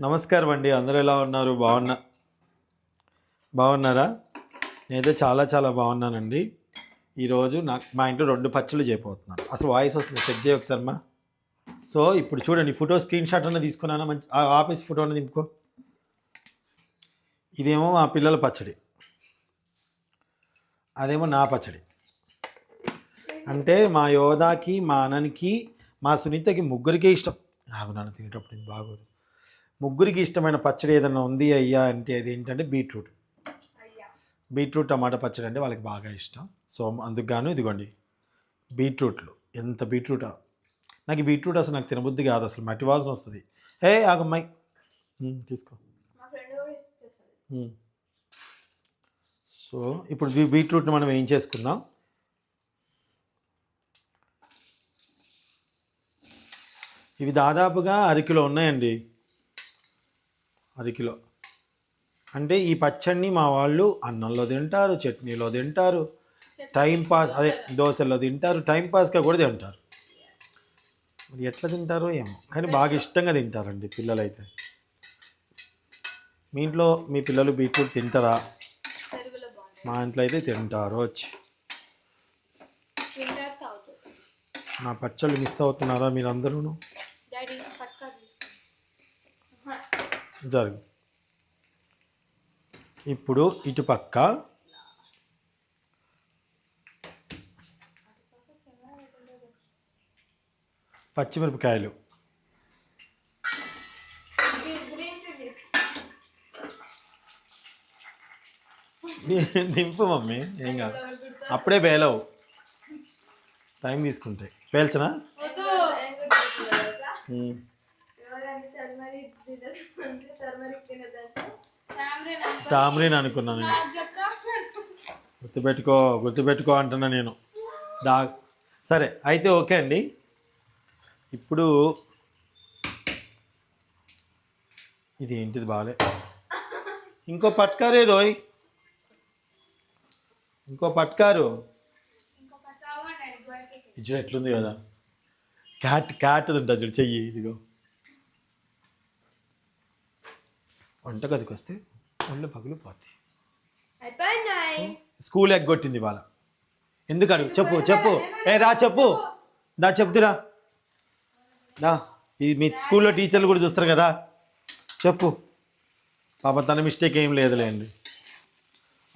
నమస్కారం అండి అందరూ ఎలా ఉన్నారు? బాగున్నా బాగున్నారా? నేనైతే చాలా చాలా బాగున్నానండి. ఈరోజు నాకు మా ఇంట్లో రెండు పచ్చళ్ళు చేయబోతున్నాను అసలు వాయిస్ వస్తుంది. చెక్ చేయ ఒకసారి మా సో ఇప్పుడు చూడండి. ఫోటో స్క్రీన్ షాట్ అన్న తీసుకున్నానా? మంచి ఆ ఆఫీస్ ఫోటో అన్న దింపుకో. ఇదేమో మా పిల్లల పచ్చడి. అదేమో నా పచ్చడి. అంటే మా యోధాకి మా అనన్కి మా సునీతకి ముగ్గురికే ఇష్టం. నాకు నన్ను తినేటప్పుడు ఇది బాగోదు. ముగ్గురికి ఇష్టమైన పచ్చడి ఏదైనా ఉంది అయ్యా అంటే అది ఏంటంటే బీట్రూట్. బీట్రూట్ టమాటా పచ్చడి అంటే వాళ్ళకి బాగా ఇష్టం. సో అందుకు గాను ఇదిగోండి బీట్రూట్లు. ఎంత బీట్రూట్? నాకు బీట్రూట్ అసలు నాకు తినబుద్ధి కాదు అసలు మట్టి వాసన వస్తుంది. ఏ ఆగమ్మాయి. తీసుకో. సో ఇప్పుడు బీట్రూట్ని మనం ఏం చేసుకుందాం? ఇవి దాదాపుగా అరకిలో ఉన్నాయండి. అరకిలో అంటే ఈ పచ్చడిని మా వాళ్ళు అన్నంలో తింటారు చట్నీలో తింటారు టైం పాస్ అదే దోశల్లో తింటారు టైం పాస్గా కూడా తింటారు. మరి ఎట్లా తింటారో ఏమో. కానీ బాగా ఇష్టంగా తింటారండి పిల్లలైతే. మీ ఇంట్లో మీ పిల్లలు బీట్రూట్ తింటారా? మా ఇంట్లో అయితే తింటారు. వచ్చి నా పచ్చళ్ళు మిస్ అవుతున్నారా మీరందరూ డాడీ పక్కా తీసుకో జరుగు. ఇప్పుడు ఇటు పక్క. పచ్చిమిరపకాయలు. దింపు మమ్మీ ఏం కాదు. అప్పుడే పేలవు. టైం తీసుకుంటాయి పేల్చనా? టామ్రిన్ అనుకున్నాను నేను. గుర్తుపెట్టుకో గుర్తుపెట్టుకో అంటున్నా నేను. డా సరే అయితే ఓకే అండి. ఇప్పుడు ఇది ఏంటిది బాగాలే ఇంకో పట్కారు ఇంకో పట్కారు. ఇచ్చిన ఎట్లుంది కదా? క్యాట్ క్యాట్ ఉంటుంది చూడు చెయ్యి ఇదిగో. వంటగదికి వస్తే ఒళ్ళు పగులు పోతాయి. స్కూల్ ఎగ్గొట్టింది వాళ్ళ ఎందుకు అడుగు? చెప్పు చెప్పు. ఏ రా చెప్పు. దా చెప్తురా. దా ఈ మీ స్కూల్లో టీచర్లు కూడా చూస్తారు కదా. చెప్పు. పాప తన మిస్టేక్ ఏం లేదులేండి.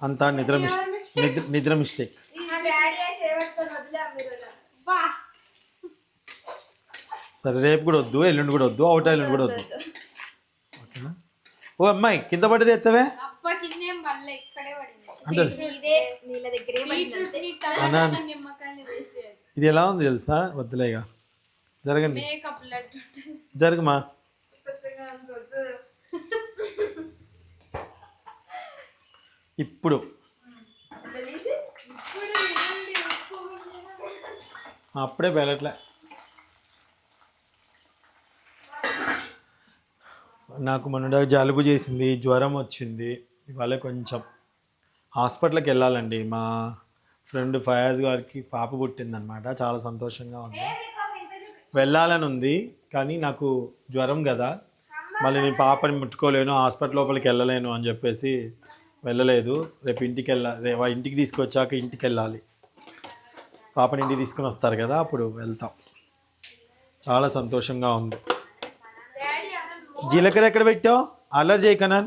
అంతా నిద్ర మిస్ నిద్ర నిద్ర మిస్టేక్ సరే రేపు కూడా వద్దు ఎల్లుండి కూడా వద్దు అవుట్ ఎల్లుండి కూడా వద్దు. ఓ అమ్మాయి కింద పడ్డది ఎత్తవే? ఇదే ఎలా ఉంది తెలుసా? వద్దులేగా జరగండి. జరగమా? ఇప్పుడు. అప్పుడే వెళ్ళట్లే నాకు మొన్న జలుబు చేసింది జ్వరం వచ్చింది. ఇవాళ కొంచెం హాస్పిటల్కి వెళ్ళాలండి. మా ఫ్రెండ్ ఫయాజ్ గారికి పాప పుట్టిందనమాట చాలా సంతోషంగా ఉంది. వెళ్ళాలని ఉంది కానీ నాకు జ్వరం కదా. మళ్ళీ నేను పాపని ముట్టుకోలేను హాస్పిటల్ లోపలికి వెళ్ళలేను అని చెప్పేసి వెళ్ళలేదు. రేపు ఇంటికి వెళ్ళాలి రేపు ఇంటికి తీసుకొచ్చాక ఇంటికి వెళ్ళాలి. పాపని ఇంటికి తీసుకుని వస్తారు కదా అప్పుడు వెళ్తాం. చాలా సంతోషంగా ఉంది. జీలకర్ర ఎక్కడ పెట్టావు అల్లరి చేయకనా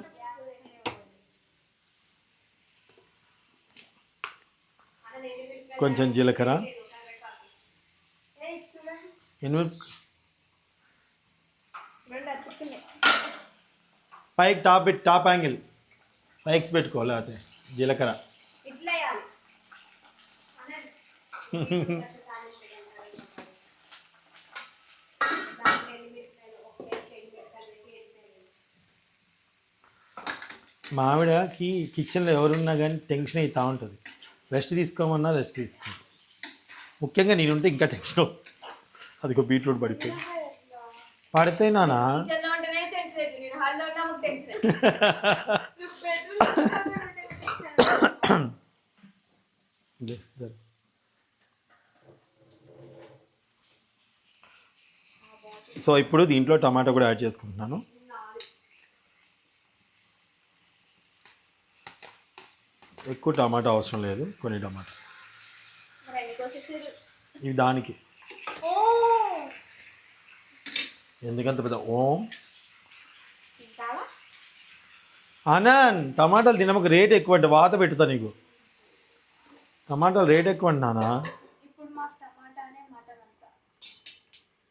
కొంచెం జీలకర్ర ఎనిమిది పైకి టాప్ పెట్టి టాప్ యాంగిల్ పైక్స్ పెట్టుకో లేకపోతే జీలకర్ర మా ఆవిడకి కిచెన్లో ఎవరున్నా కానీ టెన్షన్ అవుతూ ఉంటుంది. రెస్ట్ తీసుకోమన్నా రెస్ట్ తీసుకోండి ముఖ్యంగా నేనుంటే ఇంకా టెన్షన్ అవుతుంది. అదిగో బీట్రూట్ పడిపోయింది. పడితే నానా. సో ఇప్పుడు దీంట్లో టమాటా కూడా యాడ్ చేసుకుంటున్నాను. ఎక్కువ టమాటా అవసరం లేదు కొన్ని టమాటా. ఇవి దానికి. ఎందుకంత పెద్ద ఓం? ఆనంద్ టమాటాలు తినమకు రేట్ ఎక్కువ అంటే వాత పెట్టుతా నీకు. టమాటాలు రేట్ ఎక్కువ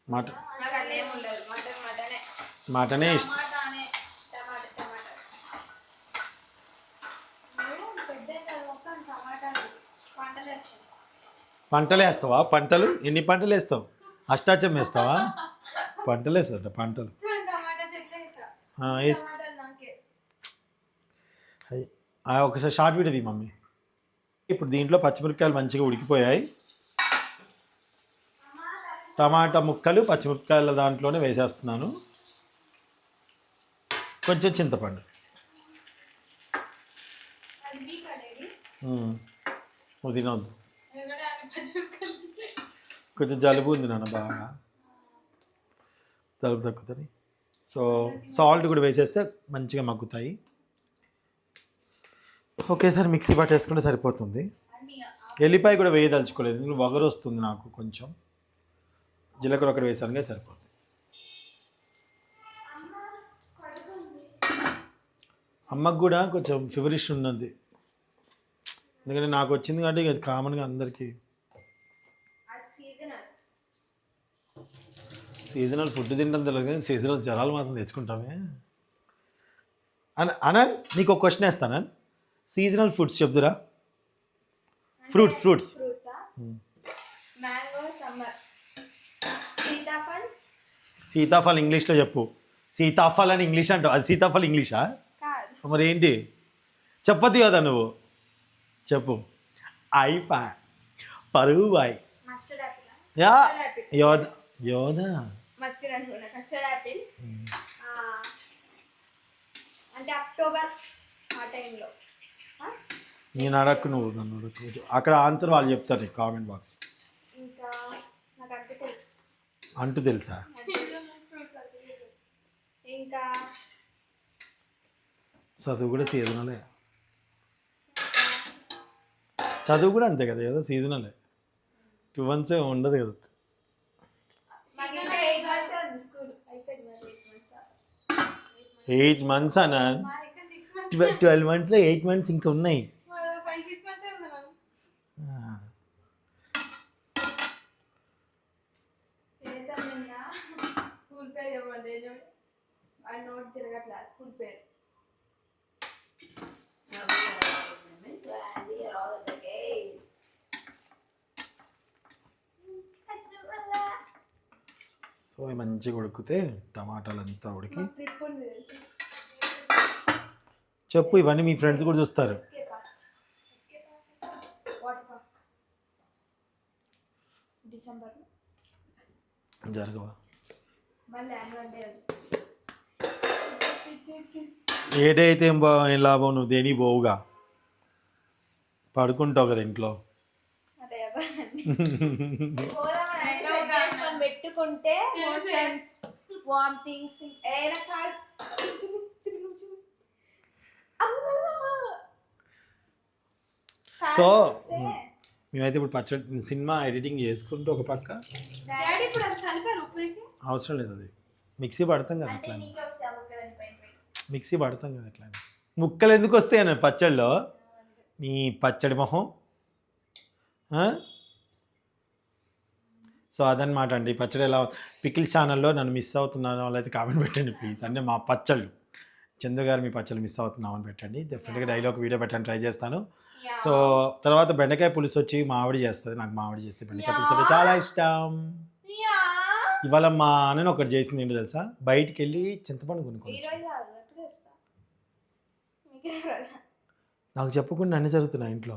మాట అన్నీ మటన్ మటనే. మాటనే ఇష్టం టమాటానే టమాటా టమాటా మేము పెద్ద మొత్తం టమాటాలు పంటలు వేస్తాం పంటలు? వేస్తావా పంటలు ఎన్ని పంటలు వేస్తావు అష్టాచం వేస్తావా? పంటలు. పంటలు వేస్తా. ఆ, ఒకసారి షార్ట్ వీడియో తీ మమ్మీ. ఇప్పుడు దీంట్లో పచ్చిమిరపకాయలు మంచిగా ఉడికిపోయాయి. టమాటా ముక్కలు పచ్చిమిరపకాయల దాంట్లోనే వేసేస్తున్నాను. కొంచెం చింతపండు. నువ్వు తినొద్దు. కొంచెం జలుబు ఉంది నాన్న బాగా. జలుబు తగ్గుతుంది. సో సాల్ట్ కూడా వేసేస్తే మంచిగా మగ్గుతాయి. ఒకేసారి మిక్సీ పట్టేసుకుంటే సరిపోతుంది. ఎల్లిపాయ కూడా వేయదలుచుకోలేదు. ఇందులో వగరు వస్తుంది నాకు కొంచెం. జీలకర్ర ఒకటి వేసాను కానీ సరిపోతుంది అమ్మకు కూడా కొంచెం ఫివరిష్ ఉన్నది. ఎందుకంటే నాకు వచ్చింది కాబట్టి ఇక కామన్గా అందరికీ. అది సీజనల్ ఫుడ్ తినడం తెలియదు కానీ సీజనల్ జ్వరాలు మాత్రం తెచ్చుకుంటామే. అన అనంత్ నీకు ఒక క్వశ్చన్ వేస్తాను సీజనల్ ఫుడ్స్ చెప్తురా ఫ్రూట్స్ ఫ్రూట్స్ సీతాఫల్? ఇంగ్లీష్లో చెప్పు. సీతాఫల్ అని ఇంగ్లీష్ అంటావు. అది సీతాఫల్ ఇంగ్లీషా? మరి ఏంటి? చెప్పదు కదా నువ్వు. చెప్పు. అయిపా పరువు బాయ్ మస్టర్డ్ యాపిల్ యా. యోధ యోధ. మస్టర్డ్ అనుకున్నా కస్టర్డ్ యాపిల్ అంటే అక్టోబర్ ఆ టైంలో. నేను అడక్కు నువ్వు నన్ను అడక్కు. అక్కడ ఆన్సర్ వాళ్ళు చెప్తారు నీకు కామెంట్ బాక్స్. ఇంకా నాకు అంతే తెలుసు. అంటూ తెలుసా? ఇంకా చదువు కూడా సీజనలే. చదువు కూడా అంతే కదా ఏదో సీజనలే టూ మంత్స్ ఉండదు కదా. ఎయిట్ మంత్స్ మంత్స్ ట్వెల్వ్ మంత్స్లో ఎయిట్ మంత్స్ ఇంకా ఉన్నాయి. స్కూల్ పేరు ఇవ్వండి ఆ నోట్ తిరగట్లా స్కూల్ పేరు సో ఇవి మంచిగా ఉడికితే టమాటాలు అంతా ఉడికి చెప్పు ఇవన్నీ మీ ఫ్రెండ్స్ కూడా చూస్తారు. జరగవా? అది. ఏ బా ఏం లాభం? నువ్వు దేని పోవుగా? పడుకుంటావు కదా ఇంట్లో. పెట్టుకుంటే మోషన్స్ వామిటింగ్స్ కాదు సో మేమైతే ఇప్పుడు పచ్చడి సినిమా ఎడిటింగ్ చేసుకుంటూ ఒక పక్క. అవసరం లేదు అది. మిక్సీ పడతాం కదా అంటే అట్లా మిక్సీ పడతాం కదా అట్లా ముక్కలు ఎందుకు వస్తాయి అన్న పచ్చడిలో నీ పచ్చడి మొహం? సో అదనమాట అండి పచ్చడి ఎలా పికిల్ ఛానల్లో నన్ను మిస్ అవుతున్నాను వాళ్ళైతే కామెంట్ పెట్టండి ప్లీజ్. అంటే మా పచ్చళ్ళు. చందు గారు మీ పచ్చళ్ళు మిస్ అవుతున్నామని పెట్టండి. డెఫినెట్గా డైలాగ్ వీడియో పెట్టండి ట్రై చేస్తాను. సో తర్వాత బెండకాయ పులుసు వచ్చి మామిడి చేస్తుంది. నాకు మామిడి చేస్తే బెండకాయ పులుసు అంటే చాలా ఇష్టం. ఇవాళ మా అన్నని ఒకటి చేసింది ఏంటో తెలుసా? బయటికి వెళ్ళి చింతపండు రాదా నాకు చెప్పకుండా అన్ని జరుగుతున్నాయి ఇంట్లో.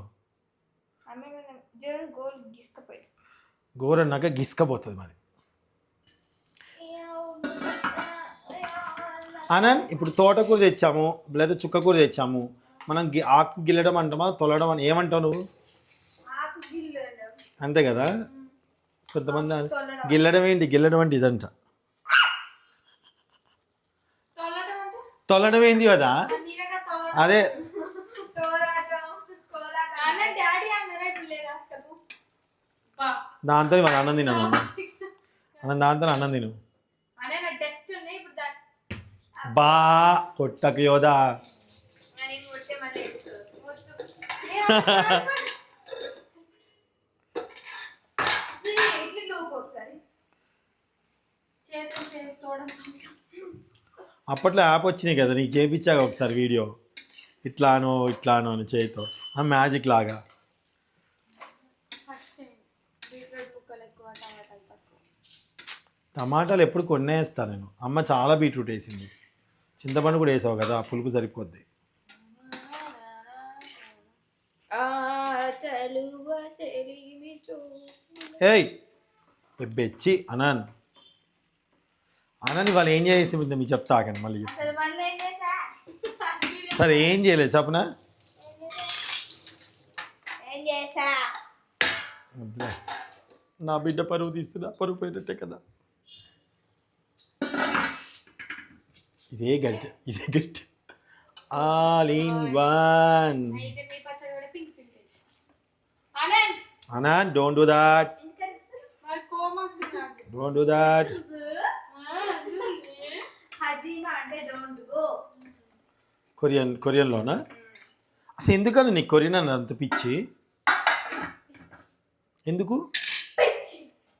గోరన్నాక గిస్కపోతుంది మరి. ఆనంద్ ఇప్పుడు తోటకూర తెచ్చాము లేదా చుక్కకూర తెచ్చాము. మనం గి- ఆకు గిల్లడం అంటామా తొలడం అని ఏమంటావు నువ్వు. అంతే కదా? కొంతమంది. గిల్లడం ఏంటి? గిల్లడం అంటే ఇదంట. తొలడం ఏంది కదా? అదే దాంతో మరి అన్నం తిన్నాను అన్న. దాంతో అన్నం తిను. బా కొట్టకు యోదా అప్పట్లో యాప్ వచ్చినాయి కదా నీకు చేపించాక ఒకసారి వీడియో. ఇట్లానో ఇట్లానో అని చేయితో. ఆ మ్యాజిక్ లాగా ఫస్ట్ టైం బీట్రూట్ ముక్కలు ఎక్కువ టమాటాలు తక్కువ టమాటాలు ఎప్పుడు కొన్నే వేస్తాను నేను. అమ్మ చాలా బీట్రూట్ వేసింది. చింతపండు కూడా వేసావు కదా పులుపు సరిపోద్ది. ఏయ్ బెచ్చి అనాన్. అనాన్ వాళ్ళు ఏం చేసి మీకు చెప్తా ఆగండి మళ్ళీ సరే ఏం చేయలేదు చెప్పనా. నా బిడ్డ పరువు తీస్తున్నా పరువు పోయినట్టే కదా. ఇదే గడ్డ ఇదే గడ్డ ఆల్ ఇన్ వన్. అయితే మీ పచ్చడి కూడా పింక్ పింక్ అనంత్ అనా don't do that. Don't do that. Korean కొరియన్లోనా? అసలు ఎందుకని నీకు కొరియన్ అని అంత పిచ్చి? ఎందుకు?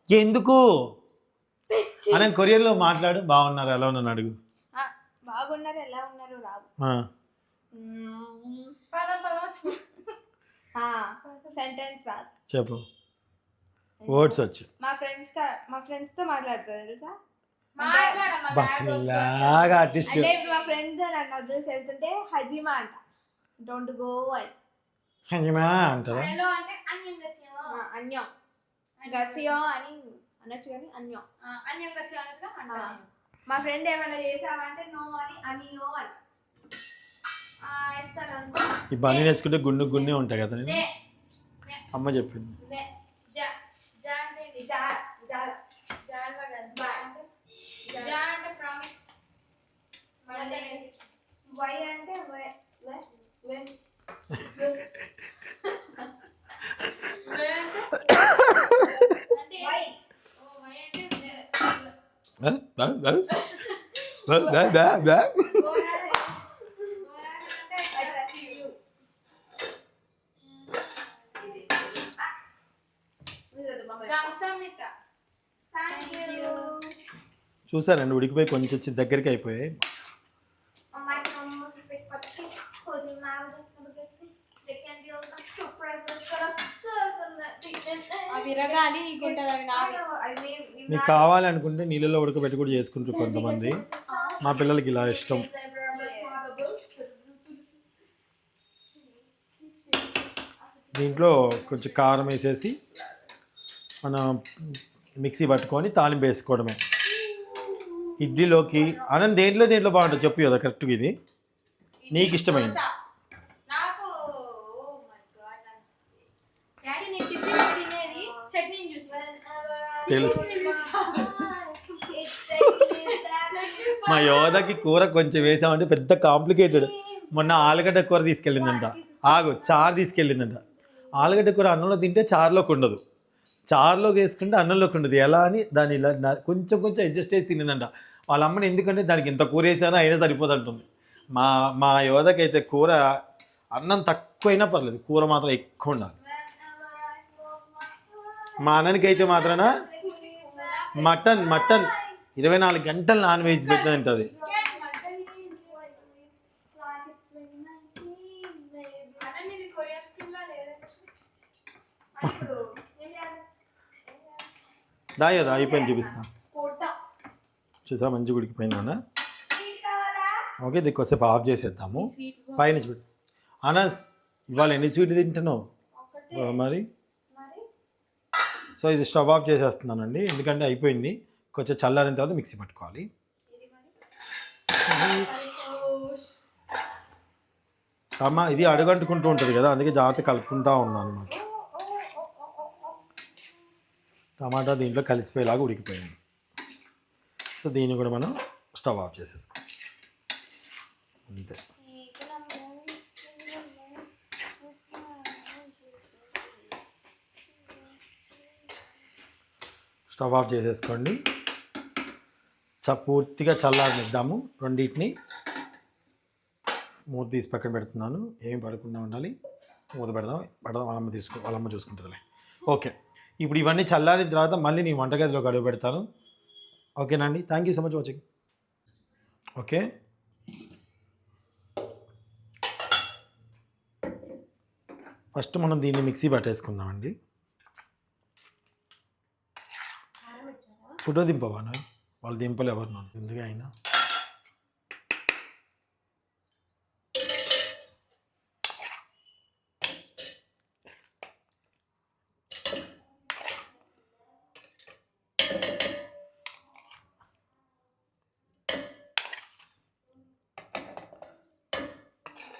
ఎందుకు? అనే కొరియన్లో మాట్లాడు. బాగున్నారు? ఎలా ఉన్నాను అడుగు. బాగున్నారు ఎలా ఉన్నారు రావు. ఆ, పదం పదం వచ్చి సెంటెన్స్ రాదు. చెప్పు. వర్డ్స్ వచ్చు. మా ఫ్రెండ్స్ మా ఫ్రెండ్స్తో మాట్లాడుతుంది తెలుసా? లాగా ఆర్టిస్ట్ అంటే మా ఫ్రెండ్ నన్ను వదిలేసి వెళ్తుంటే హజీమా అంట. డోంట్ గో అని హంగిమా అంటారా హలో అంటే అన్యం గస్యం. అన్యం. గసియో అని అనొచ్చు కానీ అన్యం. అన్యం గస్యం అనొచ్చుగా? అంటాను మా ఫ్రెండ్ ఏమైనా చేసావంటే నో అని అనియో అంట అనుకో. ఈ బన్నీ వేసుకుంటే గుండు గుండే ఉంటాయి కదా నేను అమ్మ చెప్పింది. నే, జా జా అంటే ఏంటి? జా, జా. జాగ్రత్తగా కాదు. జా అంటే జా అంటే ప్రామిస్ మళ్ళీ వై అంటే వే వే వే అంటే వై ఓ వై అంటే ఆ? ఆ? ఆ? ఆ? ఆ? ఆ? ఆ? గోరా గోరా అంటే I trust you. ఇది. ఆ. ఇది వద్దు, మమ్మల్ని. గంసమిత Thank you. చూసారండి ఉడికిపోయి కొంచెం వచ్చి దగ్గరికి అయిపోయాయి. మీకు not- కావాలి అనుకుంటే నీళ్ళలో ఉడకబెట్టి కూడా చేసుకుంటారు కొంతమంది. మా పిల్లలకి ఇలా ఇష్టం. దీంట్లో కొంచెం కారం వేసేసి మనం మిక్సీ పట్టుకొని తాలింపు వేసుకోవడమే. ఇడ్లీలోకి అనంత దేంట్లో దేంట్లో బాగుంటుంది చెప్పు కదా కరెక్ట్గా ఇది. నీకు ఇష్టమైంది. చూసి. తెలుసు. మా యోధకి కూర కొంచెం వేసామంటే పెద్ద కాంప్లికేటెడ్. మొన్న ఆలుగడ్డ కూర తీసుకెళ్ళిందంట. ఆగు చారు తీసుకెళ్ళిందంట. ఆలుగడ్డ కూర అన్నంలో తింటే చారులోకి ఉండదు. చారులోకి వేసుకుంటే అన్నంలోకి ఉండదు. ఎలా అని దాన్ని ఇలా కొంచెం కొంచెం అడ్జస్ట్ చేసి తినిందంట. వాళ్ళ అమ్మని ఎందుకంటే దానికి ఇంత కూర వేసానో అయినా సరిపోదంటుంది మా మా యోధకైతే కూర అన్నం తక్కువైనా పర్లేదు. కూర మాత్రం ఎక్కువ ఉండాలి. మా అన్నకి అయితే మాత్రాన? Mutton mutton. ఇరవై నాలుగు గంటలు నాన్ వెజ్ పెట్టిన తింటుంది దాయోదా అయిపోయింది చూపిస్తా. చూసా మంచి ఉడికిపోయింది అన్న ఓకే ఇది కొద్దిసేపు ఆఫ్ చేసేద్దాము. పెట్టు. అన్న ఇవాళ ఎన్ని స్వీట్ తింటున్నావు? మరి? సో ఇది స్టవ్ ఆఫ్ చేసేస్తున్నానండి. ఎందుకంటే అయిపోయింది. కొంచెం చల్లారిన తర్వాత మిక్సీ పట్టుకోవాలి. అమ్మ ఇది అడుగంటుకుంటూ ఉంటుంది కదా అందుకే జాగ్రత్త కలుపుకుంటా ఉన్నాను అనమాట టమాటా దీంట్లో కలిసిపోయేలాగా ఉడికిపోయింది. సో దీన్ని కూడా మనం స్టవ్ ఆఫ్ చేసేసుకో అంతే. స్టవ్ ఆఫ్ చేసేసుకోండి. పూర్తిగా చల్లారనిద్దాము. రెండింటిని మూత తీసి పక్కన పెడుతున్నాను. ఏమి పడకుండా ఉండాలి. మూత పెడదాం. పెడదాం. వాళ్ళమ్మ తీసుకో వాళ్ళమ్మ చూసుకుంటుందిలే. ఓకే. ఇప్పుడు ఇవన్నీ చల్లారిన తర్వాత మళ్ళీ నేను వంటగదిలో గడువు పెడతాను. ఓకేనండి thank you so much watching okay. First మనం దీన్ని మిక్సీ పట్టేసుకుందామండి. ఫోటో దింపవా వాళ్ళు దింపలు ఎవరు నన్ను ఎందుకు అయినా?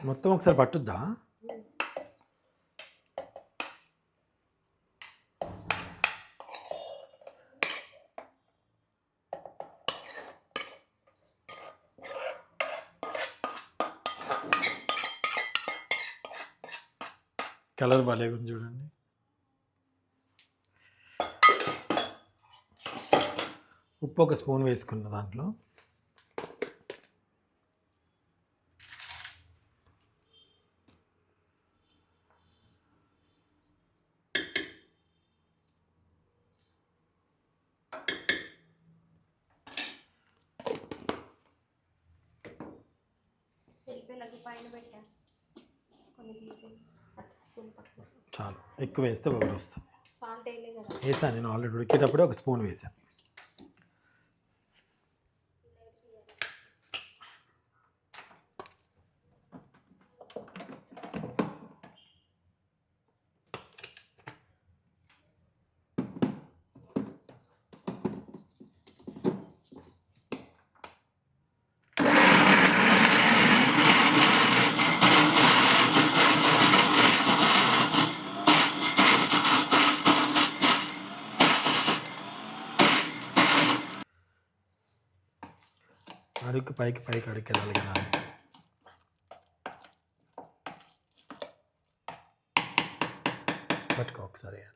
మొత్తం ఒకసారి పట్టుద్దా? కలర్ బాగాలేదు చూడండి. ఉప్పు ఒక స్పూన్ వేసుకున్న దాంట్లో. పైన పెట్టా. కొన్ని తీసి చాలు. ఎక్కువ వేస్తే వస్తుంది వేసాను నేను ఆల్రెడీ ఉడికేటప్పుడే ఒక స్పూన్ వేసాను. అడుగు పైకి పైకి అడుగు వెళ్ళాలి కదా. పట్టుకో ఒకసారి వేయాలి.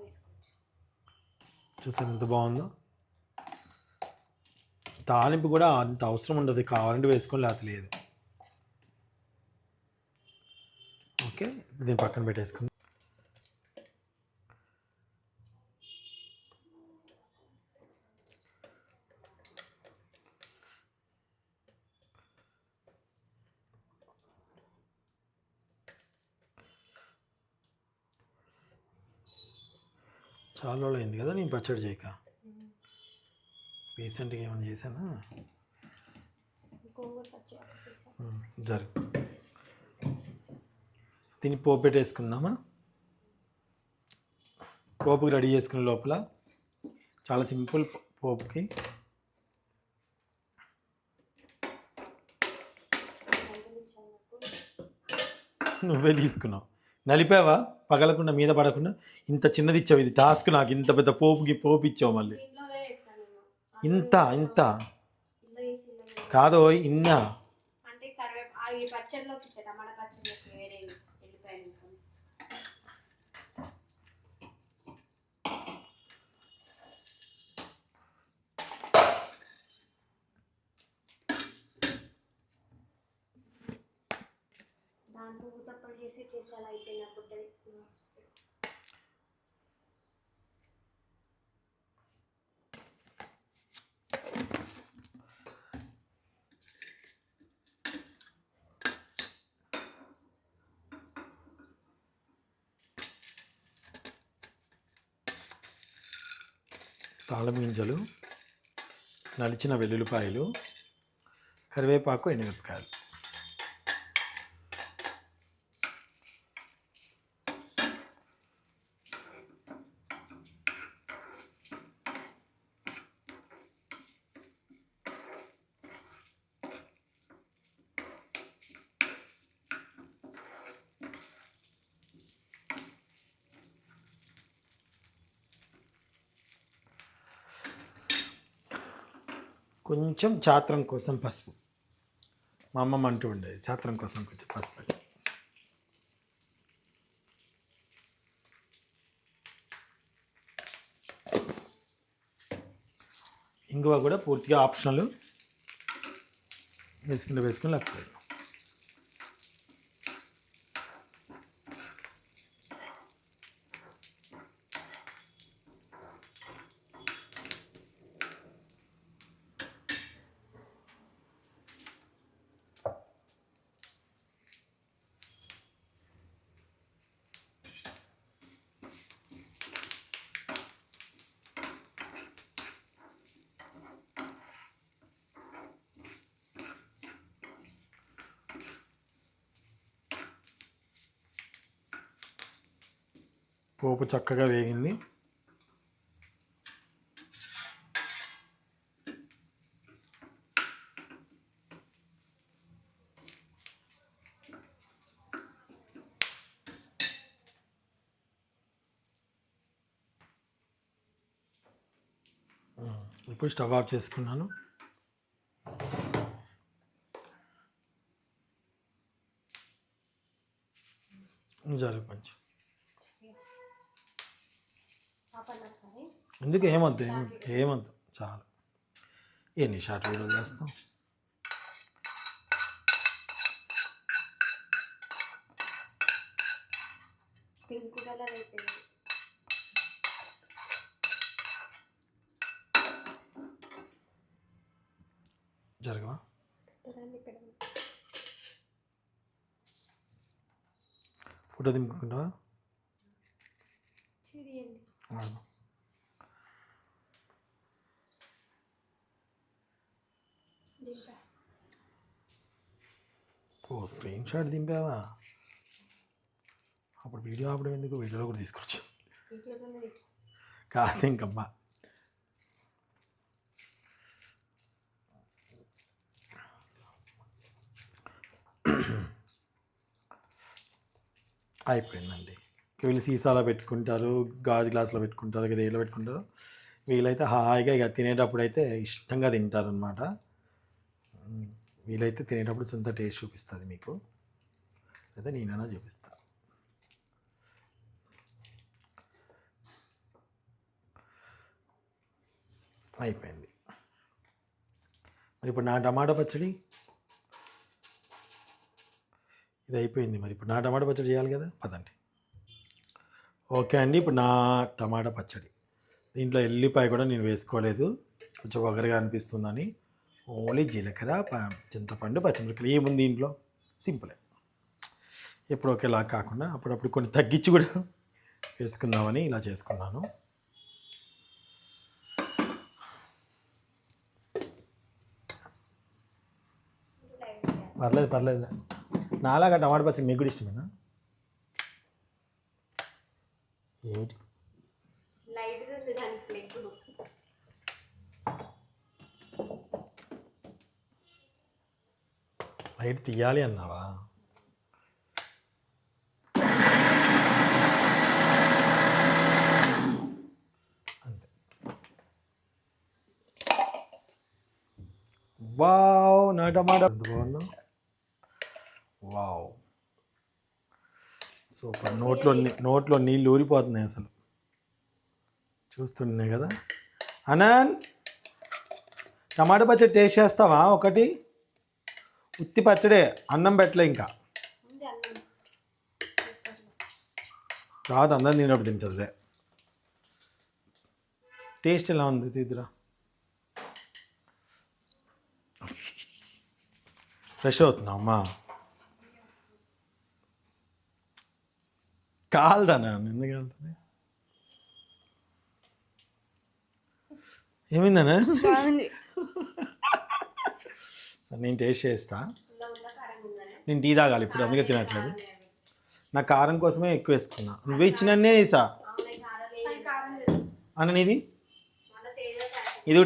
వేసుకోవచ్చు చూసారు ఎంత బాగుందో? తాలింపు కూడా అంత అవసరం ఉండదు. కావాలంటే వేసుకొని లేకపోతే లేదు ఓకే ఇప్పుడు దీన్ని పక్కన పెట్టేసుకుందాం. చాలా రోజులు అయింది కదా నేను పచ్చడి చేయక? రీసెంట్గా ఏమైనా చేశానా? జరుగు. దీన్ని పోపు పెట్టేసుకుందామా పోపుకి రెడీ చేసుకున్న లోపల చాలా సింపుల్ పోపుకి. నువ్వే తీసుకున్నావు. నలిపావా? పగలకుండా మీద పడకుండా? ఇంత చిన్నది ఇచ్చావు. ఇది టాస్క్ నాకు. ఇంత పెద్ద పోపుకి పోపు ఇచ్చావు మళ్ళీ. ఇంత ఇంత. కాదో ఇన్న. అంటే కరివేపా దాంట్లో ఊతప్పలు చేసి చేసి అలా తాళం గింజలు నలిచిన వెల్లుల్లిపాయలు కరివేపాకు ఎండుమిరపకాయలు కొంచెం చాత్రం కోసం పసుపు. మా అమ్మమ్మ అంటూ ఉండేది. చాత్రం కోసం కొంచెం పసుపు ఇంగువ కూడా పూర్తిగా ఆప్షనల్. వేసుకుంటే వేసుకుని లేకపోతే పోపు చక్కగా వేగింది. ఇప్పుడు స్టవ్ ఆఫ్ చేసుకున్నాను. జరుగు కొంచెం ఎందుకు ఏమొద్దు? ఏమొద్దు? ఏమొద్దు చాలు. ఎన్ని షార్ట్ వీడియోలు చేస్తాం పింక్ కలర్ అయిపోయింది జరగవా? ఫోటో దింపుకుంటావా చూడండి అవును. ఓ స్క్రీన్ షాట్ దింపావా? అప్పుడు వీడియో ఆపడం ఎందుకు? వీడియోలో కూడా తీసుకొచ్చు. కాదు ఇంకమ్మా. అయిపోయిందండి. వీళ్ళు సీసాలో పెట్టుకుంటారు గాజు గ్లాసులో పెట్టుకుంటారు కదా పెట్టుకుంటారు. వీళ్ళైతే హాయిగా ఇక తినేటప్పుడు అయితే ఇష్టంగా తింటారనమాట వీలైతే తినేటప్పుడు సొంత టేస్ట్ చూపిస్తుంది మీకు. లేదా నేనైనా చూపిస్తా. అయిపోయింది. మరి ఇప్పుడు నా టమాటా పచ్చడి? ఇది అయిపోయింది మరి. ఇప్పుడు నా టమాటా పచ్చడి చేయాలి కదా? పదండి. ఓకే అండి. ఇప్పుడు నా టమాటా పచ్చడి. దీంట్లో ఎల్లిపాయ కూడా నేను వేసుకోలేదు. కొంచెం ఒగరుగా అనిపిస్తుందని. ఓన్లీ జీలకర్ర ప- చింతపండు పచ్చిమిరపకాయలు. ఏముంది దీంట్లో సింపులే. ఎప్పుడు ఒకేలా కాకుండా అప్పుడప్పుడు కొన్ని తగ్గించి కూడా వేసుకుందామని ఇలా చేసుకున్నాను. పర్లేదు పర్లేదు. నాలాగా టమాటా పచ్చడి మీకు కూడా ఇష్టమేనా? ఏమిటి లైట్గా ఉంది దాని ఫ్లెగ్గులు లైట్ తీయాలి అన్నావా? అంతే. వావ్ నా టమాటా. ఎంత బాగుందో. వావ్. సూపర్. నోట్లో నోట్లో నీళ్ళు ఊరిపోతున్నాయి అసలు. చూస్తున్నాయి కదా. అనాన్ టమాటా పచ్చడి టేస్ట్ చేస్తావా ఒకటి? ఉత్తి పచ్చడే అన్నం పెట్టలే ఇంకా. రాదు అందరం తినప్పుడు తింటుందిలే. టేస్ట్ ఎలా ఉంది తీద్దురా. ఫ్రెష్ అవుతున్నావు అమ్మా. కాలదానా ఎందుకు కాలుతుంది? ఏమైందనా నేను టేస్ట్ చేస్తా. నేను టీ తాగాలి ఇప్పుడు అందుకే తినట్లేదు. నా కారం కోసమే ఎక్కువ వేసుకున్నా. నువ్వే ఇచ్చినన్నే వేసా అన్న ఇది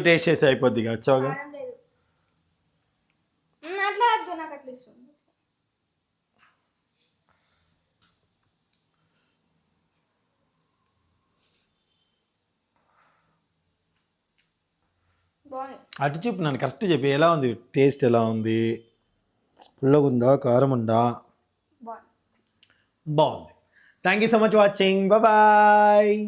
టేస్ట్ చేసి అయిపోద్ది ఇక వచ్చావుగా కారం లేదు మ్మ్, అట్లా వద్దు నాకు అట్లా ఇష్టం బాగుంది అటు చెప్పు నన్ను కరెక్ట్ చెప్పి ఎలా ఉంది? టేస్ట్ ఎలా ఉంది? పుల్లగా ఉందా? కారం ఉందా? బాగుంది. Thank you so much watching bye